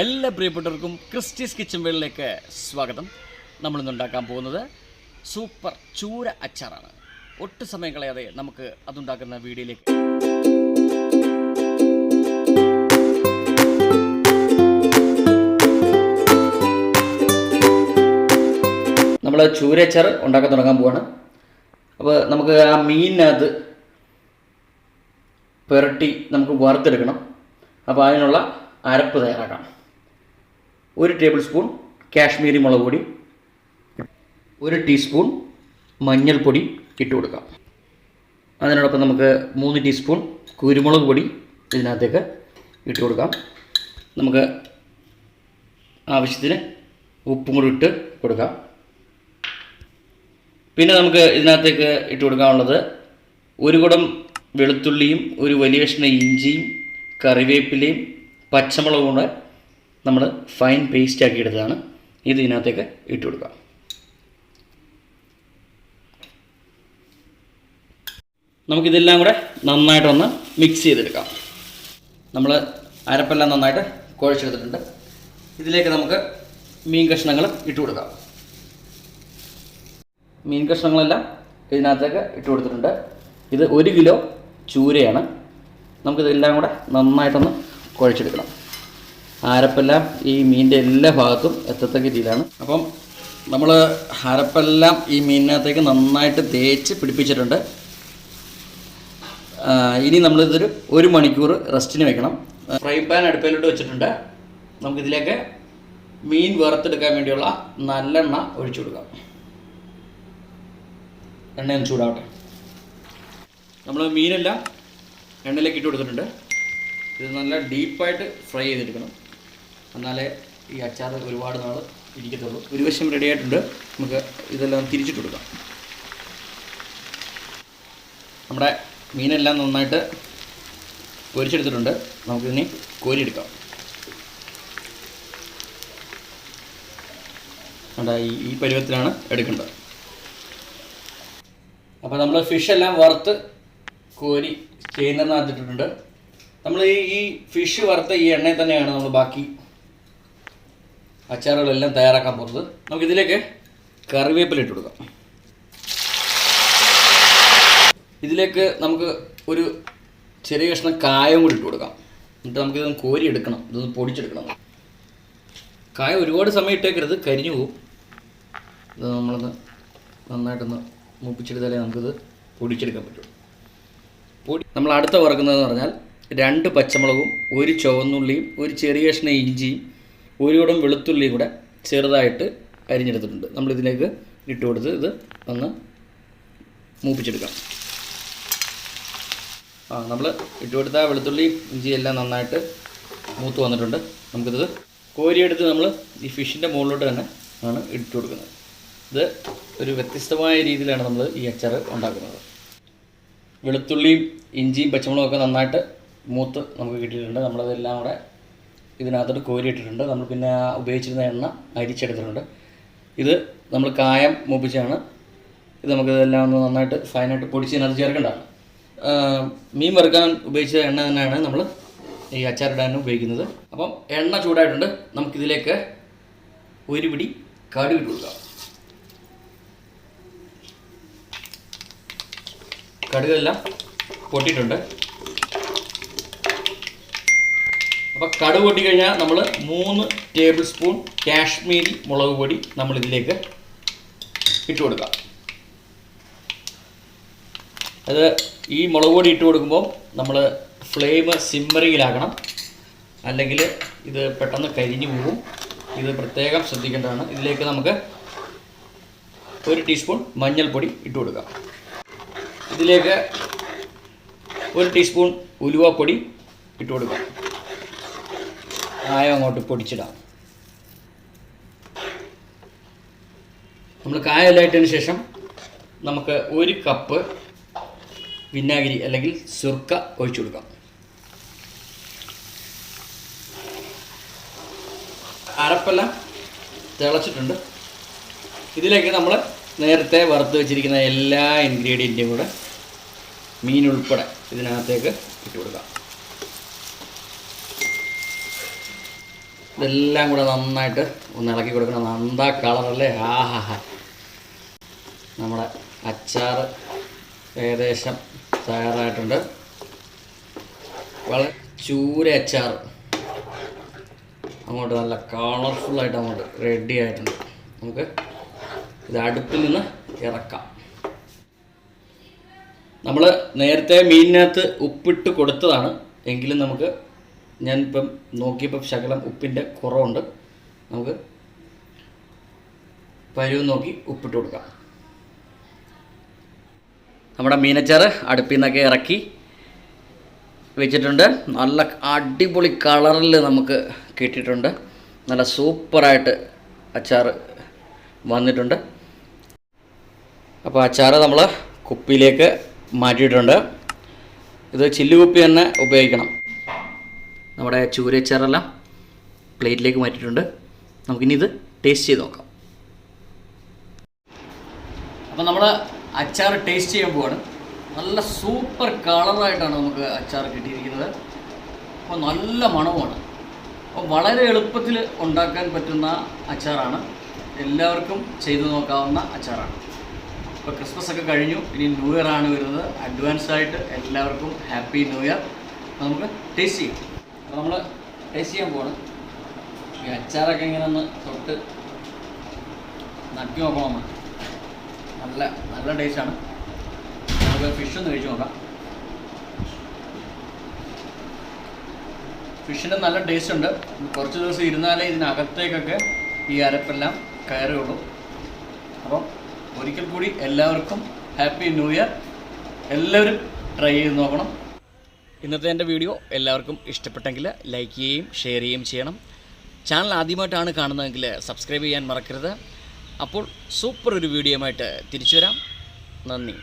എല്ലാ പ്രിയപ്പെട്ടവർക്കും Christy's kitchen വേളിലേക്ക് സ്വാഗതം. നമ്മളിന്ന് ഉണ്ടാക്കാൻ പോകുന്നത് സൂപ്പർ ചൂര അച്ചാറാണ്. ഒട്ടും സമയം കളയാതെ നമുക്ക് അതുണ്ടാക്കുന്ന വീഡിയോയിലേക്ക്. നമ്മൾ ചൂര അച്ചാർ ഉണ്ടാക്കാൻ തുടങ്ങാൻ പോവാണ്. അപ്പോൾ നമുക്ക് ആ മീനിനകത്ത് പുരട്ടി നമുക്ക് വറുത്തെടുക്കണം. അപ്പോൾ അതിനുള്ള അരപ്പ് തയ്യാറാക്കാം. ഒരു ടേബിൾ സ്പൂൺ കാശ്മീരി മുളക് പൊടി ഒരു ടീസ്പൂൺ മഞ്ഞൾപ്പൊടി ഇട്ട് കൊടുക്കാം. അതിനോടൊപ്പം നമുക്ക് മൂന്ന് ടീസ്പൂൺ കുരുമുളക് പൊടി ഇതിനകത്തേക്ക് ഇട്ട് കൊടുക്കാം. നമുക്ക് ആവശ്യത്തിന് ഉപ്പും കൂടി ഇട്ട് കൊടുക്കാം. പിന്നെ നമുക്ക് ഇതിനകത്തേക്ക് ഇട്ട് കൊടുക്കാനുള്ളത് ഒരു കുടം വെളുത്തുള്ളിയും ഒരു വലിയ കഷ്ണം ഇഞ്ചിയും കറിവേപ്പിലയും പച്ചമുളകും കൂടെ നമ്മൾ ഫൈൻ പേസ്റ്റ് ആക്കി എടുത്തതാണ്. ഇത് ഇതിനകത്തേക്ക് ഇട്ട് കൊടുക്കാം. നമുക്കിതെല്ലാം കൂടെ നന്നായിട്ടൊന്ന് മിക്സ് ചെയ്തെടുക്കാം. നമ്മൾ അരപ്പെല്ലാം നന്നായിട്ട് കുഴച്ചെടുത്തിട്ടുണ്ട്. ഇതിലേക്ക് നമുക്ക് മീൻ കഷ്ണങ്ങൾ ഇട്ട് കൊടുക്കാം. മീൻ കഷ്ണങ്ങളെല്ലാം ഇതിനകത്തേക്ക് ഇട്ട് കൊടുത്തിട്ടുണ്ട്. ഇത് ഒരു കിലോ ചൂരയാണ്. നമുക്കിതെല്ലാം കൂടെ നന്നായിട്ടൊന്ന് കുഴച്ചെടുക്കണം. അരപ്പെല്ലാം ഈ മീനിന്റെ എല്ലാ ഭാഗത്തും എത്തത്തക്ക രീതിയിലാണ്. അപ്പം നമ്മൾ അരപ്പെല്ലാം ഈ മീനിനകത്തേക്ക് നന്നായിട്ട് തേച്ച് പിടിപ്പിച്ചിട്ടുണ്ട്. ഇനി നമ്മളിതൊരു ഒരു മണിക്കൂർ റെസ്റ്റിന് വെക്കണം. ഫ്രൈ പാൻ അടുപ്പിലോട്ട് വെച്ചിട്ടുണ്ട്. നമുക്കിതിലേക്ക് മീൻ വറുത്തെടുക്കാൻ വേണ്ടിയുള്ള നല്ലെണ്ണ ഒഴിച്ചു കൊടുക്കാം. എണ്ണയൊന്ന് ചൂടാവട്ടെ. നമ്മൾ മീനെല്ലാം എണ്ണയിലേക്ക് ഇട്ട് കൊടുത്തിട്ടുണ്ട്. ഇത് നല്ല ഡീപ്പായിട്ട് ഫ്രൈ ചെയ്തെടുക്കണം. എന്നാലേ ഈ അച്ചാർ ഒരുപാട് നാൾ ഇരിക്കത്തുള്ളൂ. ഒരു വശം റെഡി ആയിട്ടുണ്ട്. നമുക്ക് ഇതെല്ലാം തിരിച്ചിട്ട് കൊടുക്കാം. നമ്മുടെ മീനെല്ലാം നന്നായിട്ട് പൊരിച്ചെടുത്തിട്ടുണ്ട്. നമുക്കിനി കോരിയെടുക്കാം. അതാ ഈ ഈ പരുവത്തിലാണ് എടുക്കേണ്ടത്. അപ്പോൾ നമ്മൾ ഫിഷ് എല്ലാം വറുത്ത് കോരി ചെയ്യുന്നതിനകത്തിട്ടുണ്ട് നമ്മൾ ഈ ഈ ഫിഷ് വറുത്ത ഈ എണ്ണയിൽ തന്നെയാണ് നമ്മൾ ബാക്കി അച്ചാറുകളെല്ലാം തയ്യാറാക്കാൻ പോകുന്നത്. നമുക്കിതിലേക്ക് കറിവേപ്പില ഇട്ട് കൊടുക്കാം. ഇതിലേക്ക് നമുക്ക് ഒരു ചെറിയ കഷ്ണം കായം കൂടി ഇട്ട് കൊടുക്കാം. എന്നിട്ട് നമുക്കിതൊന്ന് കോരി എടുക്കണം ഇതൊന്ന് പൊടിച്ചെടുക്കണം. കായം ഒരുപാട് സമയം ഇട്ടേക്കരുത്. കരിഞ്ഞു പോകും ഇത് നമ്മളൊന്ന് നന്നായിട്ടൊന്ന് മുപ്പിച്ചെടുത്താലേ നമുക്കിത് പൊടിച്ചെടുക്കാൻ പറ്റുള്ളൂ പൊടി നമ്മൾ അടുത്ത വറക്കുന്നതെന്ന് പറഞ്ഞാൽ രണ്ട് പച്ചമുളകും ഒരു ചുവന്നുള്ളിയും ഒരു ചെറിയ കഷ്ണം ഇഞ്ചിയും ഒരു കൂടം വെളുത്തുള്ളിയും കൂടെ ചെറുതായിട്ട് അരിഞ്ഞെടുത്തിട്ടുണ്ട്. നമ്മളിതിലേക്ക് ഇട്ട് കൊടുത്ത് ഇത് ഒന്ന് മൂപ്പിച്ചെടുക്കാം. ആ നമ്മൾ ഇട്ട് കൊടുത്ത വെളുത്തുള്ളി ഇഞ്ചി എല്ലാം നന്നായിട്ട് മൂത്ത് വന്നിട്ടുണ്ട്. നമുക്കിത് കോരിയെടുത്ത് നമ്മൾ ഈ ഫിഷിന്റെ മുകളിലോട്ട് തന്നെ ആണ് ഇട്ട് കൊടുക്കുന്നത്. ഇത് ഒരു വ്യത്യസ്തമായ രീതിയിലാണ് നമ്മൾ ഈ അച്ചാർ ഉണ്ടാക്കുന്നത്. വെളുത്തുള്ളിയും ഇഞ്ചിയും പച്ചമുളകും ഒക്കെ നന്നായിട്ട് മൂത്ത് നമുക്ക് കിട്ടിയിട്ടുണ്ട്. നമ്മളതെല്ലാം കൂടെ ഇതിനകത്തോട്ട് കോരിയിട്ടിട്ടുണ്ട്. നമ്മൾ പിന്നെ ഉപയോഗിച്ചിരുന്ന എണ്ണ അരിച്ചെടുത്തിട്ടുണ്ട്. ഇത് നമ്മൾ കായം മൂപ്പിച്ചാണ്. ഇത് നമുക്ക് ഇതെല്ലാം ഒന്ന് നന്നായിട്ട് ഫൈനായിട്ട് പൊടിച്ച് ഇതിനകത്ത് ചേർക്കേണ്ടതാണ് ആ, മീൻ വറുക്കാൻ ഉപയോഗിച്ച എണ്ണ തന്നെയാണ് നമ്മൾ ഈ അച്ചാറിടാനും ഉപയോഗിക്കുന്നത്. അപ്പം എണ്ണ ചൂടായിട്ടുണ്ട്. നമുക്കിതിലേക്ക് ഒരു പിടി കടുക് കൊടുക്കാം. കടുകെല്ലാം പൊട്ടിയിട്ടുണ്ട്. അപ്പോൾ കടുക് പൊട്ടി കഴിഞ്ഞാൽ നമ്മൾ മൂന്ന് ടേബിൾ സ്പൂൺ കാശ്മീരി മുളക് പൊടി നമ്മൾ ഇതിലേക്ക് ഇട്ട് കൊടുക്കാം. അത് ഈ മുളക് പൊടി ഇട്ട് കൊടുക്കുമ്പോൾ നമ്മൾ ഫ്ലെയിം സിമ്മറിയിലാക്കണം. അല്ലെങ്കിൽ ഇത് പെട്ടെന്ന് കരിഞ്ഞു പോകും. ഇത് പ്രത്യേകം ശ്രദ്ധിക്കേണ്ടതാണ്. ഇതിലേക്ക് നമുക്ക് ഒരു ടീസ്പൂൺ മഞ്ഞൾപ്പൊടി ഇട്ട് കൊടുക്കാം. ഇതിലേക്ക് ഒരു ടീസ്പൂൺ ഉലുവപ്പൊടി ഇട്ട് കൊടുക്കാം. കായം അങ്ങോട്ട് പൊടിച്ചിടാം. നമ്മൾ കായലായിട്ടതിന് ശേഷം നമുക്ക് ഒരു കപ്പ് വിനാഗിരി അല്ലെങ്കിൽ സുർക്ക ഒഴിച്ചു കൊടുക്കാം. അരപ്പെല്ലാം തിളച്ചിട്ടുണ്ട്. ഇതിലേക്ക് നമ്മൾ നേരത്തെ വറുത്ത് വെച്ചിരിക്കുന്ന എല്ലാ ഇൻഗ്രീഡിയന്റും കൂടെ മീൻ ഉൾപ്പെടെ ഇതിനകത്തേക്ക് ഇട്ട് കൊടുക്കാം. ഇതെല്ലാം കൂടെ നന്നായിട്ട് ഒന്ന് ഇളക്കി കൊടുക്കണം. നന്നാ കളറല്ലേ ആഹാ നമ്മുടെ അച്ചാർ ഏകദേശം തയ്യാറായിട്ടുണ്ട്. വളരെ ചൂര അച്ചാർ അങ്ങോട്ട് നല്ല കളർഫുള്ളായിട്ട് അങ്ങോട്ട് റെഡി ആയിട്ടുണ്ട്. നമുക്ക് ഇത് അടുപ്പിൽ നിന്ന് ഇറക്കാം. നമ്മൾ നേരത്തെ മീനിനകത്ത് ഉപ്പിട്ട് കൊടുത്തതാണ്. എങ്കിലും നമുക്ക് ഞാൻ ഇപ്പം നോക്കിയപ്പോൾ ശകലം ഉപ്പിന്റെ കുറവുണ്ട്. നമുക്ക് പരുവ് നോക്കി ഉപ്പിട്ട് കൊടുക്കാം. നമ്മുടെ മീനച്ചാറ് അടുപ്പിൽ നിന്നൊക്കെ ഇറക്കി വെച്ചിട്ടുണ്ട്. നല്ല അടിപൊളി കളറിൽ നമുക്ക് കിട്ടിയിട്ടുണ്ട്. നല്ല സൂപ്പറായിട്ട് അച്ചാർ വന്നിട്ടുണ്ട്. അപ്പോൾ അച്ചാർ നമ്മൾ കുപ്പിയിലേക്ക് മാറ്റിയിട്ടുണ്ട്. ഇത് ചില്ലുകുപ്പി തന്നെ ഉപയോഗിക്കണം. നമ്മുടെ ചൂരച്ചാറെല്ലാം പ്ലേറ്റിലേക്ക് മാറ്റിയിട്ടുണ്ട്. നമുക്കിനി ഇത് ടേസ്റ്റ് ചെയ്ത് നോക്കാം. അപ്പോൾ നമ്മൾ അച്ചാർ ടേസ്റ്റ് ചെയ്യാൻ പോവാണ്. നല്ല സൂപ്പർ കളറായിട്ടാണ് നമുക്ക് അച്ചാർ കിട്ടിയിരിക്കുന്നത്. അപ്പോൾ നല്ല മണവുമാണ്. അപ്പോൾ വളരെ എളുപ്പത്തിൽ ഉണ്ടാക്കാൻ പറ്റുന്ന അച്ചാറാണ്. എല്ലാവർക്കും ചെയ്തു നോക്കാവുന്ന അച്ചാറാണ്. ഇപ്പോൾ ക്രിസ്മസ് ഒക്കെ കഴിഞ്ഞു. ഇനി ന്യൂ ഇയർ ആണ് വരുന്നത്. അഡ്വാൻസ് ആയിട്ട് എല്ലാവർക്കും ഹാപ്പി ന്യൂ ഇയർ. നമുക്ക് ടേസ്റ്റ് ചെയ്യും. അപ്പോൾ നമ്മൾ ടേസ്റ്റ് ചെയ്യാൻ പോവാണ്. ഈ അച്ചാറൊക്കെ ഇങ്ങനെ ഒന്ന് തൊട്ട് നക്കി നോക്കണം നമ്മൾ നല്ല നല്ല ടേസ്റ്റാണ് നമുക്ക് ഫിഷ് ഒന്ന് കഴിച്ചു നോക്കാം. ഫിഷിന് നല്ല ടേസ്റ്റ് ഉണ്ട്. കുറച്ച് ദിവസം ഇരുന്നാലേ ഇതിനകത്തേക്കൊക്കെ ഈ അരപ്പെല്ലാം കയറുകയുള്ളൂ. അപ്പം ഒരിക്കൽ കൂടി എല്ലാവർക്കും ഹാപ്പി ന്യൂ ഇയർ എല്ലാവരും ട്രൈ ചെയ്ത് നോക്കണം. ഇന്നത്തെ എന്റെ വീഡിയോ എല്ലാവർക്കും ഇഷ്ടപ്പെട്ടെങ്കിൽ ലൈക്ക് ചെയ്യുകയും ഷെയർ ചെയ്യുകയും ചെയ്യണം. ചാനൽ ആദ്യമായിട്ടാണ് കാണുന്നതെങ്കിൽ സബ്സ്ക്രൈബ് ചെയ്യാൻ മറക്കരുത്. അപ്പോൾ സൂപ്പർ ഒരു വീഡിയോ ആയിട്ട് തിരിച്ചു വരാം. നന്ദി.